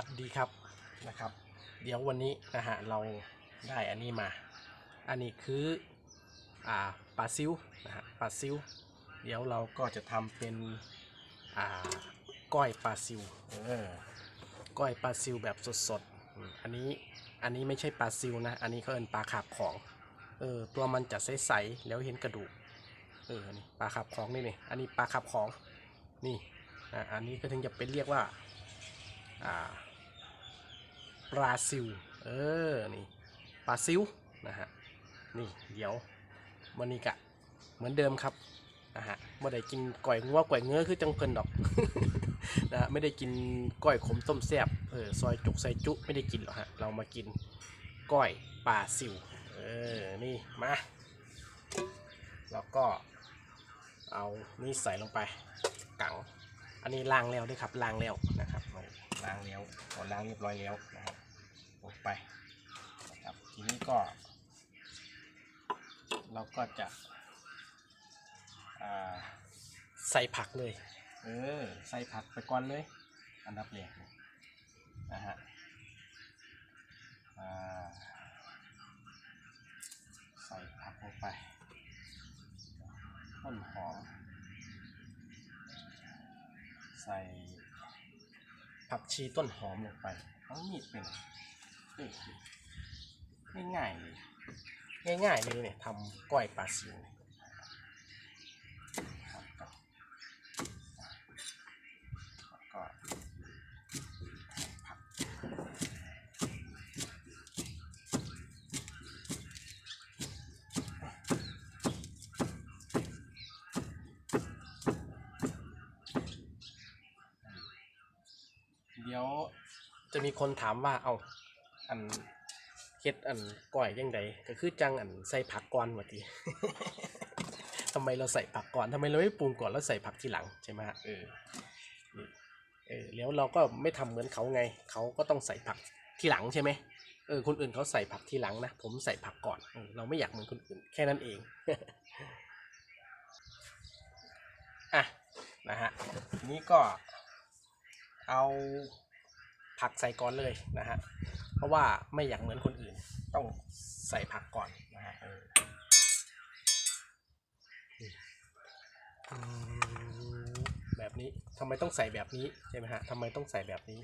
วัสดีครับนะครับ เดี๋ยววันนี้นะฮะเราได้อันนี้มา อันนี้คืออ่าปลาซิวนะฮะปลาซิว เดี๋ยวเราก็จะทำเป็นอ่าก้อยปลาซิวเออก้อยปลาซิวแบบสดๆอืมอันนี้อันนี้ไม่ใช่ปลาซิวนะ อันนี้เขาเอินปลาขาบของเออตัวมันจะใสๆแล้วเห็นกระดูกเออนี่ปลาขาบของนี่นี่อันนี้ปลาขาบของนี่อ่าอันนี้ก็ถึงจะเป็นเรียกว่าอ่า ปลาซิวเออ นี่ปลาซิวนะฮะ นี่ เดี๋ยววันนี้กะ เหมือนเดิมครับ นะฮะไม่ได้กินก่อยงัวก่อยเงื้อคือจังเพิ่นดอกนะฮะไม่ได้กินก้อยขมต้มแซ่บ เออ ซอยจุกใส่จุ ไม่ได้กินหรอกฮะ เรามากินก้อยปลาซิว เออ นี่ มา แล้วก็เอานี่ใส่ลงไปกังอันนี้ล้างแล้วด้วยครับล้างแล้วนะครับล้างแล้วขอล้างเรียบร้อยแล้วนะครับ ลงไปนะครับทีนี้ก็ เราก็จะอ่าใส่ผักเลย เออ ใส่ผักไปก่อนเลย อันดับแรกเลยนะฮะอ่าใส่ผักลงไปต้นหอม ใส่ผักชีต้นหอมลงไปเอามีดเป็น ง่ายๆเลยง่ายๆเลยเนี่ยทำก้อยปลาซิวเนี่ยครับก็แล้วก็ผักเดี๋ยวจะมีคนถามว่าเอา อันเฮ็ดอันก้อยยังไงก็คือจังอันใส่ผักก่อนวะทีทำไมเราใส่ผักก่อนทำไมเราไม่ปรุงก่อนแล้วใส่ผักทีหลังใช่ไหมฮะเออเออแล้วเราก็ไม่ทำเหมือนเขาไง เขาก็ต้องใส่ผักทีหลังใช่ไหมเออคนอื่นเขาใส่ผักทีหลังนะผมใส่ผักก่อนเราไม่อยากเหมือนคนอื่นแค่นั้นเองอะนะฮะนี้ก็เอาผักใส่ก่อนเลยนะฮะ เพราะว่าไม่อยากเหมือนคนอื่น ต้องใส่ผักก่อนนะฮะแบบนี้ทำไมต้องใส่แบบนี้ใช่ไหมฮะทำไมต้องใส่แบบนี้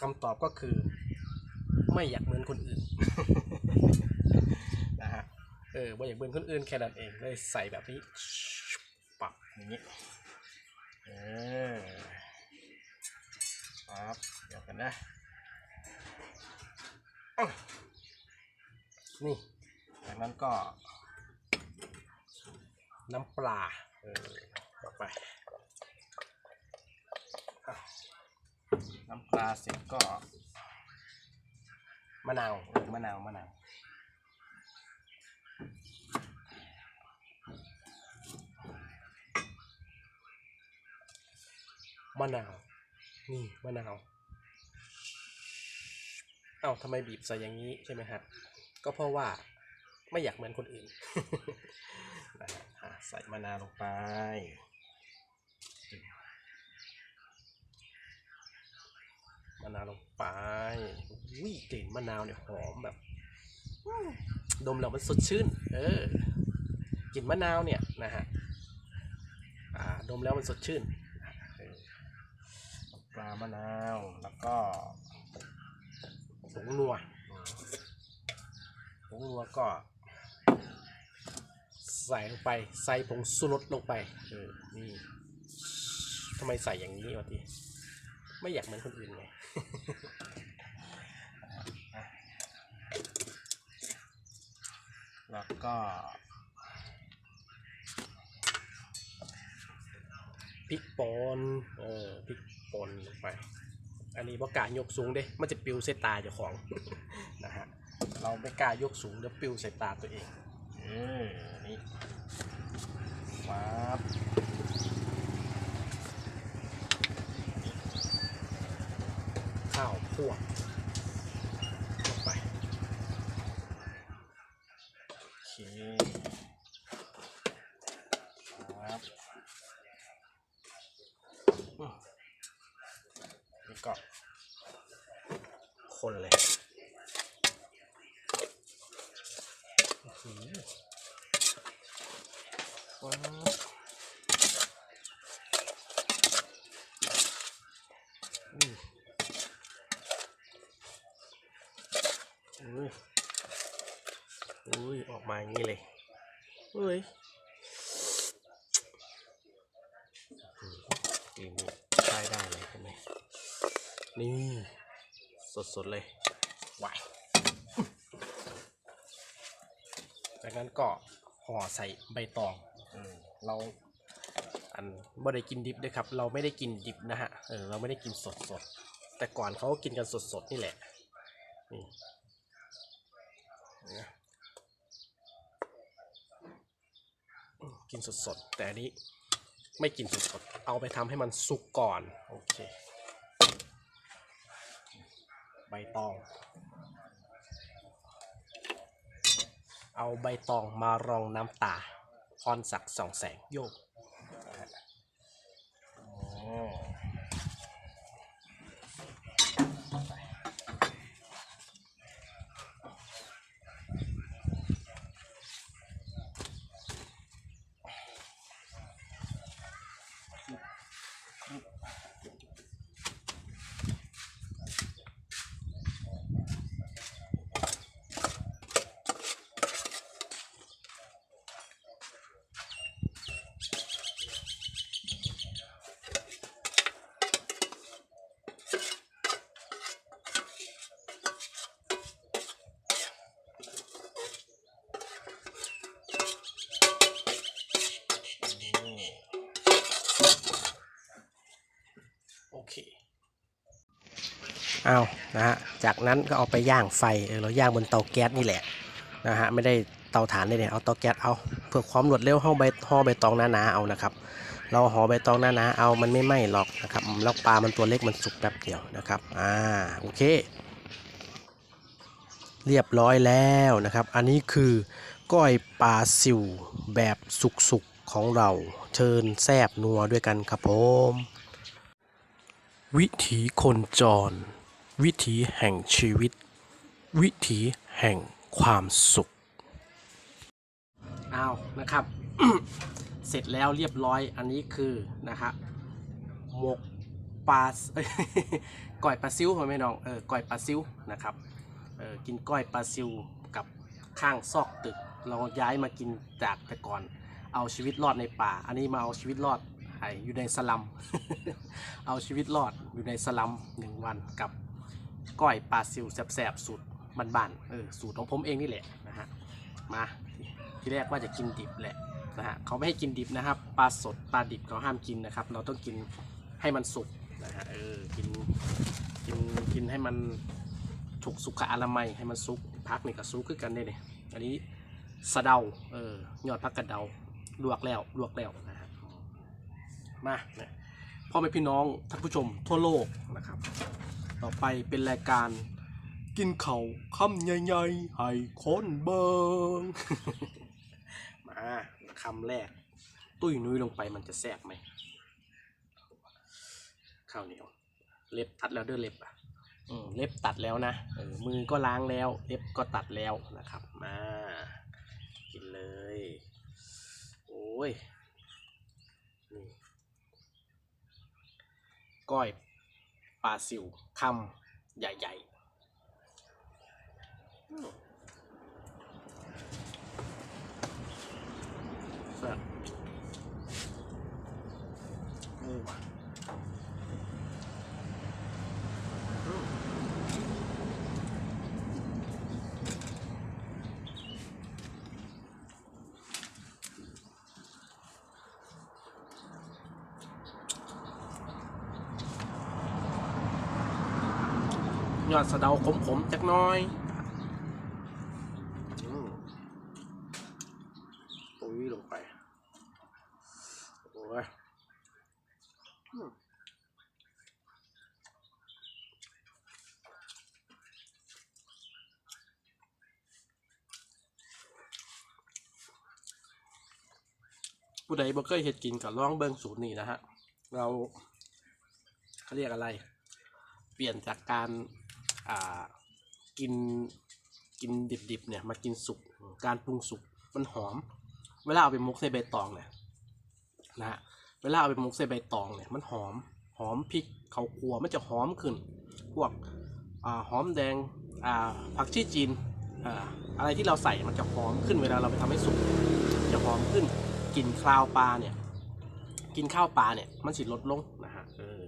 คำตอบก็คือ ไม่อยากเหมือนคนอื่นนะฮะเออไม่อยากเหมือนคนอื่นแค่นั้นเองเลยใส่แบบนี้ปับอย่างนี้เออครับเดี๋ยวกันนะ นี่ จากนั้นก็ น้ำปลาเออต่อไป น้ำปลาเสร็จก็ มะนาวเออมะนาวมะนาวมะนาว นี่มะนาว เอ้าทำไมบีบใส่อย่างนี้ใช่ไหมฮะก็เพราะว่าไม่อยากเหมือนคนอื่นนะฮะใส่มะนาวลงไปมะนาวลงไปวิกลิ่นมะนาวเนี่ยหอมแบบ ดมแล้วมันสดชื่น เออกลิ่นมะนาวเนี่ยนะฮะอ่าดมแล้วมันสดชื่นปลามะนาวแล้วก็ ผงนัวผงนัวก็ใส่ลงไป ใส่ผงสุรสลงไปเออนี่ทำไมใส่อย่างนี้วะทีไม่อยากเหมือนคนอื่นไงแล้วก็พริกป่นเออพริกป่นลงไป อันนี้บอกกล้ายกสูงเด้ มันจะปิวใส่ตาเจ้าของนะฮะ เราไม่กล้ายกสูงเดี๋ยวปิวใส่ตาตัวเองเออนี่ฟ้าบข้าวพวกลงไป โอเคครับอืมนี่ก็ คนเลยอื้อหือว้าวอุ้ยอุ้ย ออกมาอย่างนี้เลยอุ้ยอืมกลิ่นนี่ได้ได้เลยเห็นไหมนี่ สดๆเลยไหวายจากนั้นก็ห่อใส่ใบตองเออเราอันไม่ได้กินดิบด้วยครับ เราไม่ได้กินดิบนะฮะเออเราไม่ได้กินสดๆแต่ก่อนเขาก็กินกันสดๆนี่แหละนี่นะอืมกินสดๆแต่อันนี้ไม่กินสดๆเอาไปทำให้มันสุกก่อน โอเค ใบตอง เอาใบตองมารองน้ำตาพรศักดิ์สองแสงโยก เอานะฮะจากนั้นก็เอาไปย่างไฟเออเราย่างบนเตาแก๊สนี่แหละนะฮะไม่ได้เตาถ่านเลยเนี่ยเอาเตาแก๊สเอาเพื่อความรวดเร็วห่อใบห่อใบตองหนาๆเอานะครับ เราห่อใบตองหนาๆเอามันไม่ไหม้หรอกนะครับแล้วปลามันตัวเล็กมันสุกแป๊บเดียวนะครับอ่าโอเค เรียบร้อยแล้วนะครับ อันนี้คือก้อยปลาซิวแบบสุกๆของเราเชิญแซบนัวด้วยกันครับผมวิถีคนจร วิถีแห่งชีวิต วิถีแห่งความสุขอ้าวนะครับ เสร็จแล้วเรียบร้อยอันนี้คือนะครับหมกปลาก่อยปลาซิวพ่อแม่น้องเออก่อยปลาซิวนะครับเออกินก้อยปลาซิวกับข้างซอกตึก เราย้ายมากินจากแต่ก่อน เอาชีวิตรอดในป่า อันนี้มาเอาชีวิตรอดอยู่ในสลัม เอาชีวิตรอดอยู่ในสลัมหนึ่งวันกับ ก้อยปลาซิวแสบๆสูตรบ้านๆเออสูตรของผมเองนี่แหละนะฮะมาที่แรกว่าจะกินดิบแหละนะฮะเขาไม่ให้กินดิบนะครับปลาสดปลาดิบเขาห้ามกินนะครับ เราต้องกินให้มันสุกนะฮะเออกินกินกินให้มันถูกสุขอนามัยให้มันสุกพักนี่กับสุกคือกันได้เนี่ยอันนี้สะเดาเออยอดพักกระเดาลวกแล้วลวกแล้วนะฮะมาพ่อแม่พี่น้องท่านผู้ชมทั่วโลกนะครับ ต่อไปเป็นรายการกินเขาคำใหญ่ๆให้คนเบิง มาคำแรก ตุ้ยนุ้ยลงไปมันจะแซ่บไหมข้าวเหนียว เล็บตัดแล้วเด้อเล็บอะเล็บตัดแล้วนะมือก็ล้างแล้ว เล็บก็ตัดแล้วนะครับ มา กินเลย โอ้ยนี่ก้อย ปลาซิวคำใหญ่ๆแซ่บโอ้ว่ะ สะเดาขมๆจักหน้อยอืมปุ๋ยลงไป โอ้ยอืมผู้ใดบ่เคยเห็ดกินกับลองเบิ่งสูตรนี้นะฮะ เราเขาเรียกอะไร เปลี่ยนจากการ อ่ากินกินดิบๆเนี่ยมากินสุกการปรุงสุกมันหอม เวลาเอาไปหมกใส่ใบตองเนี่ยนะฮะเวลาเอาไปหมกใส่ใบตองเนี่ยมันหอมหอมพริกเขาครัวมันจะหอมขึ้น พวกอ่าหอมแดงอ่าผักชีจีนอ่าอะไรที่เราใส่มันจะหอมขึ้นเวลาเราไปทำให้สุกจะหอมขึ้นกลิ่นคราวปลาเนี่ยกินข้าวปลาเนี่ยมันสิลดลงนะฮะเออ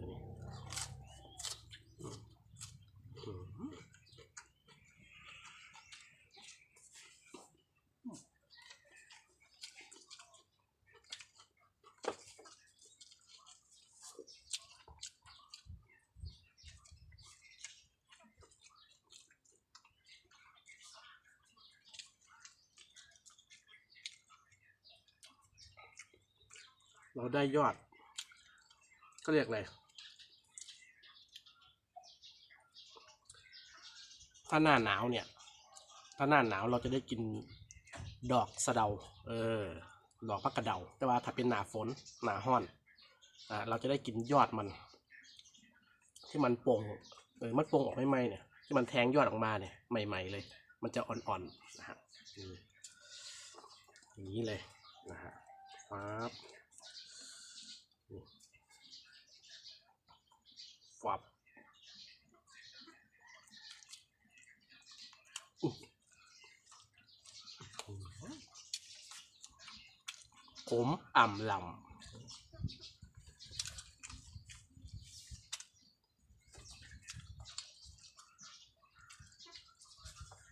เราได้ยอด ก็เรียกอะไรถ้าหน้าหนาวเนี่ย ถ้าหน้าหนาวเราจะได้กินดอกสะเดา เออ ดอกพักกระเดา แต่ว่าถ้าเป็นหนาฝนหนาห้อนอ่าเราจะได้กินยอดมัน ที่มันโป่งเออมันโป่งออกไม่ไหมๆเนี่ย ที่มันแทงยอดออกมาเนี่ยใหม่ ๆ เลย มันจะอ่อนๆนะฮะอืมอย่างนี้เลยนะฮะปั๊บฟับผ มอ่ำลำ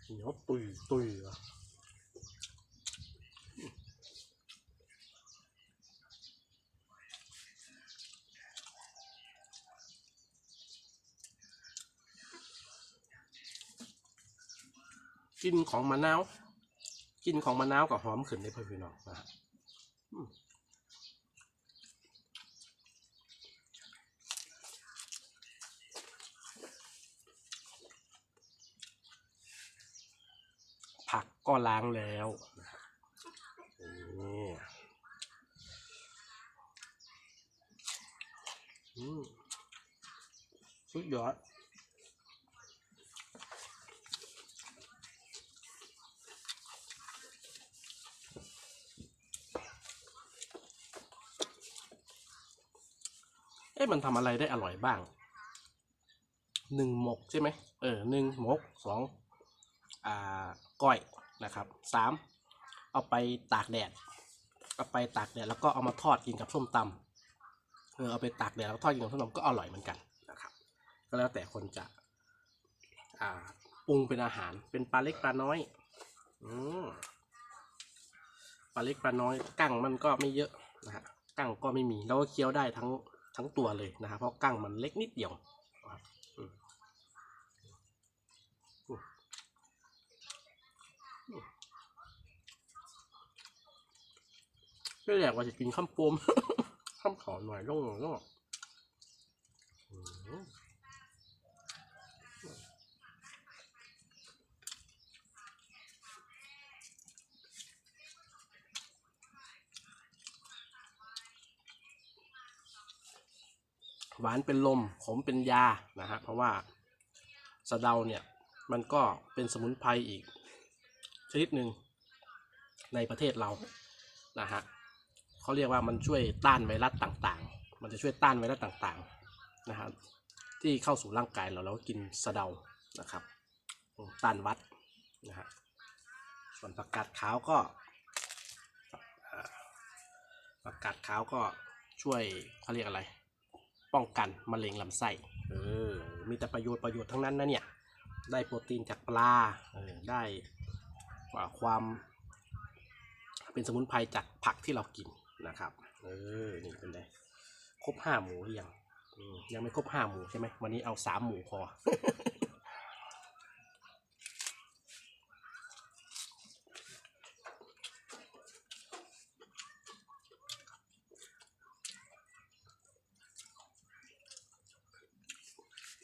เหนียวตุยตุยอะกลินของมะนาวกลินของมะนาวกับหอมขึ้นในพ่อพี่น้องนะฮะ ผักก็ล้างแล้วนี่อืมสุดยอด อ๊ะมันทำอะไรได้อร่อยบ้างหนึ่งหมกใช่ไหมเออหนึ่งหมกสองอ่าก้อยนะครับสามเอาไปตากแดด เอาไปตากแดดแล้วก็เอามาทอดกินกับส้มตำเออเอาไปตากแดดแล้วทอดกินกับส้มตำก็อร่อยเหมือนกันนะครับก็แล้วแต่คนจะอ่าปรุงเป็นอาหารเป็นปลาเล็กปลาน้อยอืมปลาเล็กปลาน้อยกั้งมันก็ไม่เยอะนะฮะกั้งก็ไม่มีแล้วก็เคี้ยวได้ทั้ง ทั้งตัวเลยนะครับ เพราะกั้งมันเล็กนิดเดียวครับอืมอืมอืมก็อยากว่าจะกินข้ามปมข้ามขอหน่อยล่องล่อง หวานเป็นลม ขมเป็นยานะฮะเพราะว่าสะเดาเนี่ยมันก็เป็นสมุนไพรอีก ชนิดหนึ่งในประเทศเรานะฮะเขาเรียกว่ามันช่วยต้านไวรัสต่างๆ มันจะช่วยต้านไวรัสต่างๆนะครับที่เข้าสู่ร่างกายเราแล้วกินสะเดานะครับต้านวัดนะฮะส่วนผักกาดขาวก็อ่าผักกาดขาวก็ช่วยเขาเรียกอะไร ป้องกันมะเร็งลำไส้เออมีแต่ประโยชน์ประโยชน์ทั้งนั้นนะเนี่ย ได้โปรตีนจากปลาเออได้ความเป็นสมุนไพรจากผักที่เรากินนะครับเออนี่เป็นไงครบห้าหมูหรือยังยังไม่ครบห้าหมูใช่ไหมวันนี้เอาสามหมูพอ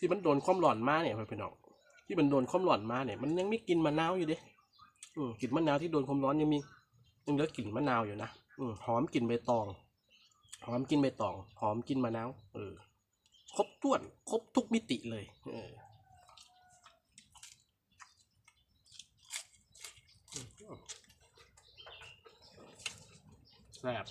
ที่มันโดนความร้อนมาเนี่ยเพื่อน้องที่มันโดนความร้อนมาเนี่ยมันยังไม่กินมะนาวอยู่ดิอืมกลิ่นมะนาวที่โดนความร้อนยังมียังเหลือกลิ่นมะนาวอยู่นะอืมหอมกลิ่นใบตอง หอมกลิ่นใบตอง หอมกลิ่นมะนาวเออครบถ้วน ครบทุกมิติเลย เออแซ่บ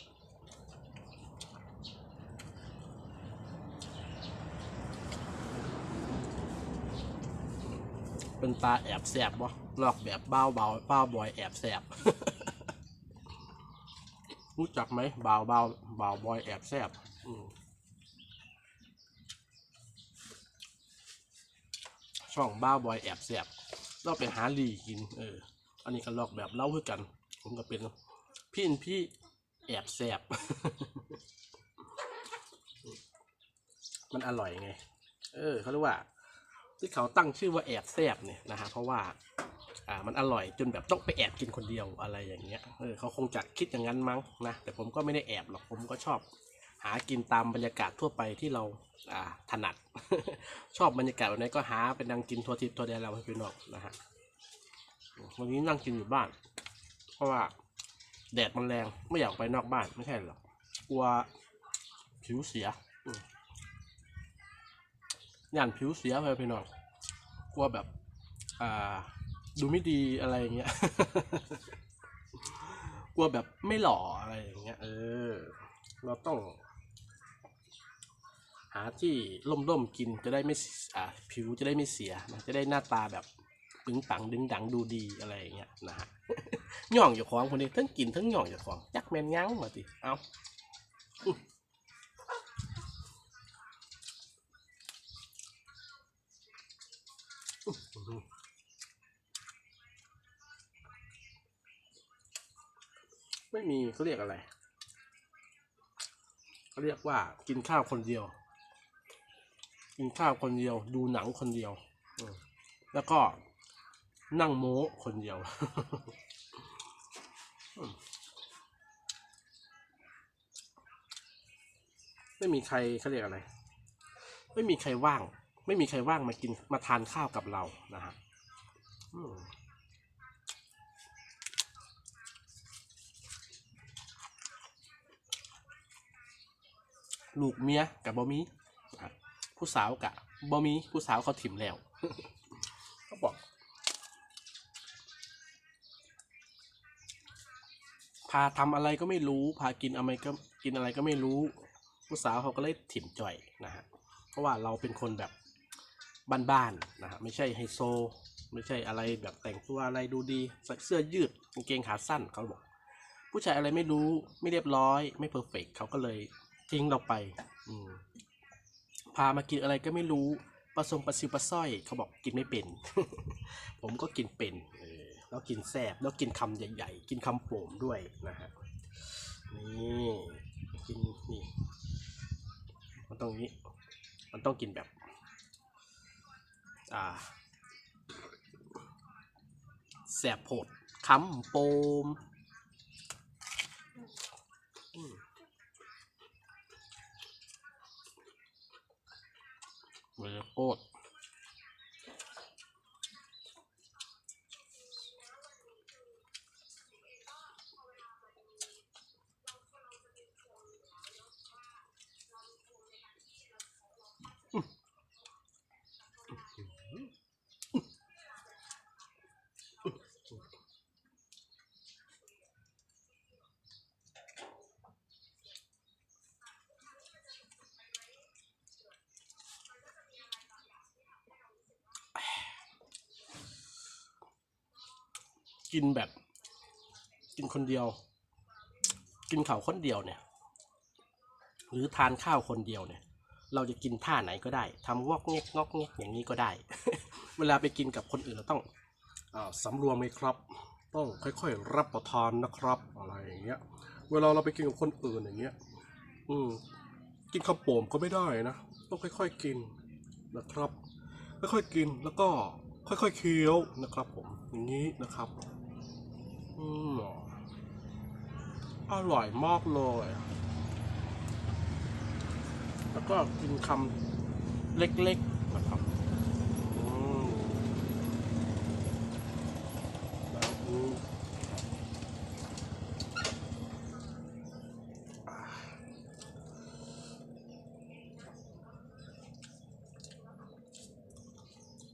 เป็นปลาแอบแสบบ่ลอกแบบบ้าวเบาบ้าวบอยแอบแสบ รู้จักไหมบ่าวเบาบ่าวบอยแอบแสบอืมช่องบ้าวบอยแอบแสบเราไปหาลีกิน เออ อันนี้ก็ลอกแบบเล่าคือกัน ผมก็เป็นพี่อินพี่แอบแสบ มันอร่อยไง เออเขาเรียกว่า ที่เขาตั้งชื่อว่าแอบแซบเนี่ยนะฮะเพราะว่าอ่ามันอร่อยจนแบบต้องไปแอบกินคนเดียวอะไรอย่างเงี้ยเออเขาคงจะคิดอย่างนั้นมั้งนะแต่ผมก็ไม่ได้แอบหรอกผมก็ชอบหากินตามบรรยากาศทั่วไปที่เราอ่าถนัด ชอบบรรยากาศแบบไหนก็หาไปนั่งกินทัวทิพย์ทัวแดนเราให้พี่น้องนะฮะวันนี้นั่งกินอยู่บ้าน เพราะว่าแดดมันแรงไม่อยากไปนอกบ้านไม่ใช่หรอกกลัวผิวเสียอื ย่านผิวเสียไปพี่น้องกลัวแบบ อ่า ดูไม่ดีอะไรอย่างเงี้ย กลัวแบบไม่หล่ออะไรอย่างเงี้ย เออ เราต้อง หาที่ร่มๆกินจะได้ไม่อ่าผิวจะได้ไม่เสียนะจะได้หน้าตาแบบปึงปังดึงดังดูดีอะไรอย่างเงี้ยนะฮะย่องอยู่ของคนนี้ทั้งกินทั้งย่องอยู่ของจักแมนยั้งมาติเอาอื้ออื้อ ไม่มีเขาเรียกอะไรเขาเรียกว่ากินข้าวคนเดียว กินข้าวคนเดียว ดูหนังคนเดียวแล้วก็นั่งโม้คนเดียวไม่มีใครเขาเรียกอะไร ไม่มีใครว่าง ไม่มีใครว่างมากินมาทานข้าวกับเรานะฮะ ลูกเมียกับบอมีผู้สาวกับบอมีผู้สาวเขาถิ่มแล้วเขาบอกพาทำอะไรก็ไม่รู้ พากินอะไรก็กินอะไรก็ไม่รู้ ผู้สาวเขาก็เลยถิ่มจ่อยนะฮะเพราะว่าเราเป็นคนแบบบ้านๆนะฮะไม่ใช่ไฮโซ ไม่ใช่อะไรแบบแต่งตัวอะไรดูดีใส่เสื้อยืดกางเกงขาสั้นเขาบอก ผู้ชายอะไรไม่รู้ไม่เรียบร้อย ไม่เพอร์เฟกเขาก็เลย ทิ้งเราไปอืพามากินอะไรก็ไม่รู้ปลาทรงปลาซิวปลาสร้อยเขาบอกกินไม่เป็น ผมก็กินเป็นเออแล้วกินแซบแล้วกินคำใหญ่ ๆ กินคำโป่มด้วยนะฮะนี่กินนี่มันต้องนี้ มันต้องกินแบบ อ่าแสบโผดคำโปม เวลโคตร กินแบบ กินคนเดียว กินข้าวคนเดียวเนี่ย หรือทานข้าวคนเดียวเนี่ย เราจะกินท่าไหนก็ได้ทำงอกเงกงอกเงกอย่างนี้ก็ได้ เวลาไปกินกับคนอื่นเราต้องอสำรวมไหมครับ ต้องค่อยๆรับประทานนะครับ อะไรอย่างเงี้ย เวลาเราไปกินกับคนอื่นอย่างเงี้ย อืมกินข้าวโป่มก็ไม่ได้นะ ต้องค่อยๆกินนะครับ ค่อยๆกินแล้วก็ค่อยๆเคี้ยวนะครับผมอย่างนี้นะครับ อืมอร่อยมากเลยแล้วก็กินคำเล็กๆนะครับอืมแบบนี้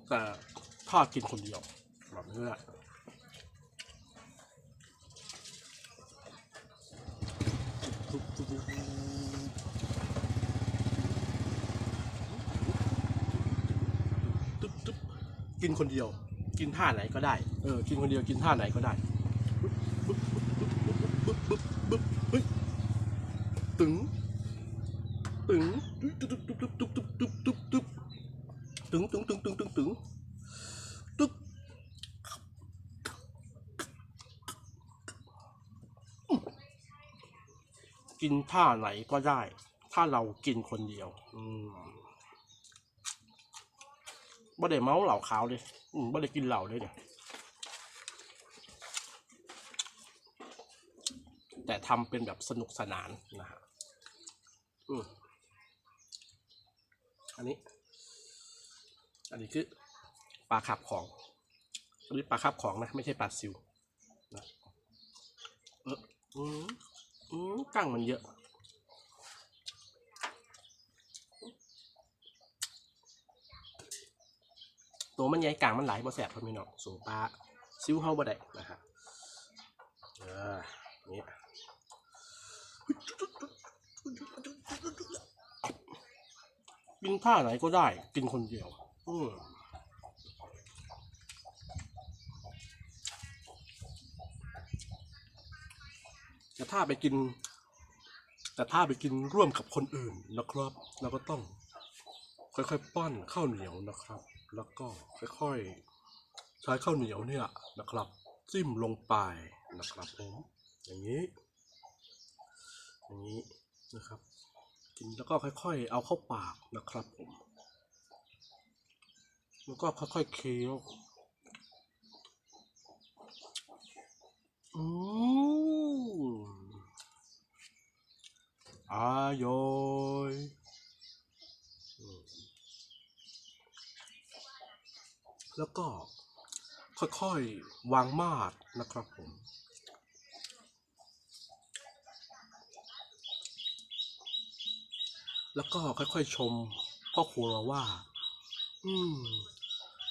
แต่ทอดกินคนเดียวแบบนี้แหละ จุ๊บจุ๊บกินคนเดียว กินท่าไหนก็ได้เออกินคนเดียวกินท่าไหนก็ได้บึ๊บบึ๊บบึ๊บบึ๊บบึ๊บบึ๊บบึ๊บตึงตึงตึ๊บตึ๊บตึ๊บตึ๊บตึ๊บตึ๊บตึ๊บตึ๊บตึงตึงตึงตึงตึงตึงตึ๊บกินท่าไหนก็ได้ ถ้าเรากินคนเดียว อืม บ่ได้เมาเหล่าขาวเลยอืมบ่ได้กินเหล่าเลยเนี่ย แต่ทำเป็นแบบสนุกสนานนะฮะอืมอันนี้ อันนี้คือปลาขับของอันนี้ปลาขับของนะ ไม่ใช่ปลาซิวนะเอออืมอืมกั้งมันเยอะ ตัวมันใหญ่กลางมันหลายบ่แสบครับพี่น้องสูงปลาซิวเฮาบ่ได้นะฮะเออนี่กินท่าไหนก็ได้ กินคนเดียว อืมแต่ถ้าไปกิน แต่ถ้าไปกินร่วมกับคนอื่นนะครับ เราก็ต้องค่อยๆ ป้อนข้าวเหนียวนะครับ แล้วก็ค่อยๆ ใช้ข้าวเหนียวเนี่ยนะครับ จิ้มลงไปนะครับผมอย่างนี้ อย่างนี้นะครับ กินแล้วก็ค่อยๆ เอาเข้าปากนะครับผม แล้วก็ค่อยๆเคี้ยวอืมอร่อยอืม แล้วก็ค่อยๆวางมาดนะครับผม แล้วก็ค่อยๆชมพ่อครัวว่า อืม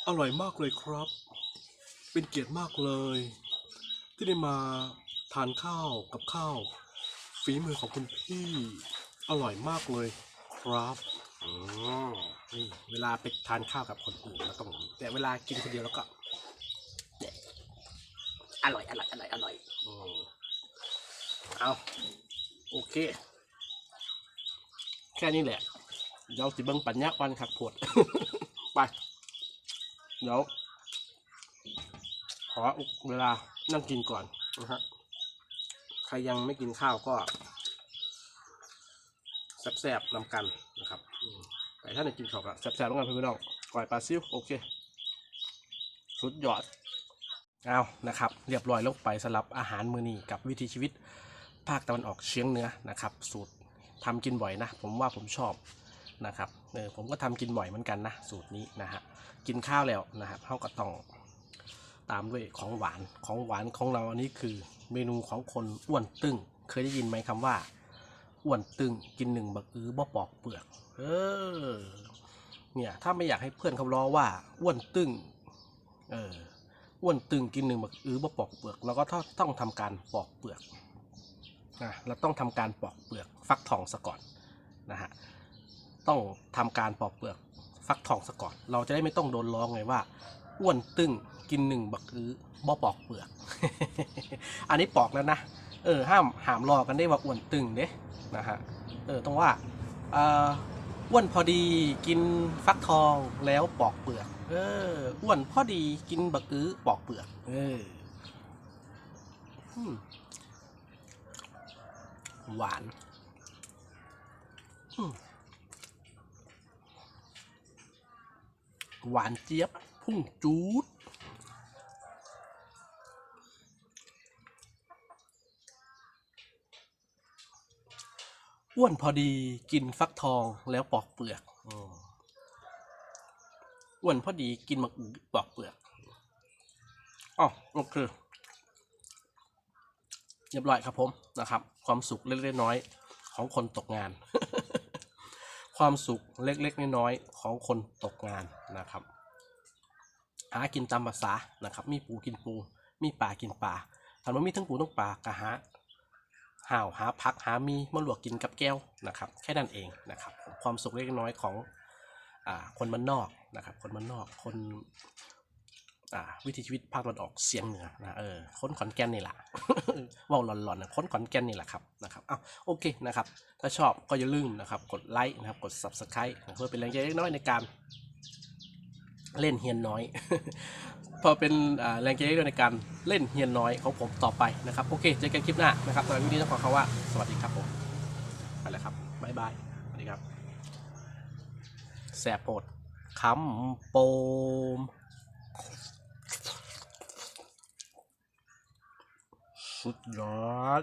อร่อยมากเลยครับ เป็นเกียรติมากเลย ที่ได้มาทานข้าวกับข้าวฝีมือของคุณพี่ อร่อยมากเลยครับ นี่เวลาไปทานข้าวกับคนอื่นเราต้องอย่างนี้แต่เวลากินคนเดียวแล้วก็เนี่ยอร่อยอร่อยอร่อยอร่อยอืมเอาโอเค แค่นี้แหละ เดี๋ยวสิเบิ้งปัญญาวันขับปวด ไป เดี๋ยว ขอเวลานั่งกินก่อนนะฮะใครยังไม่กินข้าวก็แซ่บๆนำกันนะครับอื มแต่ถ้าในกินข้าวก็แซ่บๆต้องกันเพื่อนๆน้องก่อยปลาซิวโอเค สุดยอดเอานะครับ เรียบร้อยลงไปสำหรับอาหารมื้อนี้กับวิถีชีวิต ภาคตะวันออกเฉียงเหนือนะครับ สูตรทำกินบ่อยนะ ผมว่าผมชอบนะครับเออผมก็ทำกินบ่อยเหมือนกันนะ สูตรนี้นะฮะกินข้าวแล้วนะครับเขาก็ต้องตามด้วยของหวานของหวานของเราอันนี้คือเมนูของคนอ้วนตึงเคยได้ยินไหมคำว่า อ้วนตึงกินหนึ่งบักอื้อบ่ปอกเปลือก เออ เนี่ยถ้าไม่อยากให้เพื่อนเขาล้อว่าอ้วนตึง เอออ้วนตึงกินหนึ่งบักอื้อบ่ปอกเปลือกเราก็ต้องต้องทำการปอกเปลือกนะเราต้องทำการปอกเปลือก ฟักทองซะก่อนนะฮะต้องทำการปอกเปลือก ฟักทองซะก่อน เราจะได้ไม่ต้องโดนล้อไงว่าอ้วนตึงกินหนึ่งบักอื้อบ่ปอกเปลือก อันนี้ปอกแล้วนะ เออห้ามหามรอกันได้ว่าอ้วนตึงเด้นะฮะเออต้องว่าอ้วนพอดีกินฟักทองแล้วปอกเปลือกเอออ้วนพอดีกินบักอื้อปอกเปลือกเออหวานหวานเจี๊ยบพุ่งจูด อ้วนพอดีกินฟักทองแล้วปอกเปลือกอ้วนพอดีกินมะอือปอกเปลือกอ๋อโอเคเรียบร้อยครับผมนะครับ ความสุขเล็กๆน้อยๆของคนตกงาน ความสุขเล็กๆน้อยๆของคนตกงานนะครับ หากินตามภาษานะครับ มีปูกินปู มีปลากินปลาถามว่ามีทั้งปูทั้งปลากะหา ห่าวหาพักหามีมาลวกกินกับแก้วนะครับ แค่นั้นเองนะครับ ความสุขเล็กน้อยของอคนมันนอกนะครับ คนมันนอกคนวิถีชีวิตภาคตะวันออกเฉียงเหนือนะเออค้นขอนแก่นนี่แหละว่าหลอนๆนะค้นขอนแก่นนี่แหละครับนะครับอ้าวโอเคนะครับ ถ้าชอบก็อย่าลืมนะครับ กดไลค์นะครับกด subscribe นะเพื่อเป็นแรงใจเล็กน้อยในการเล่นเฮียนน้อย พอเป็นแรงใจเล็กน้อยในการเล่นเฮียนน้อยของผมต่อไปนะครับ โอเคเจอกันคลิปหน้านะครับสำหรับวันนี้ต้องขอคำว่าสวัสดีครับผมไปแล้วครับบ๊ายบายสวัสดีครับแสบปดคำโปมสุดยอด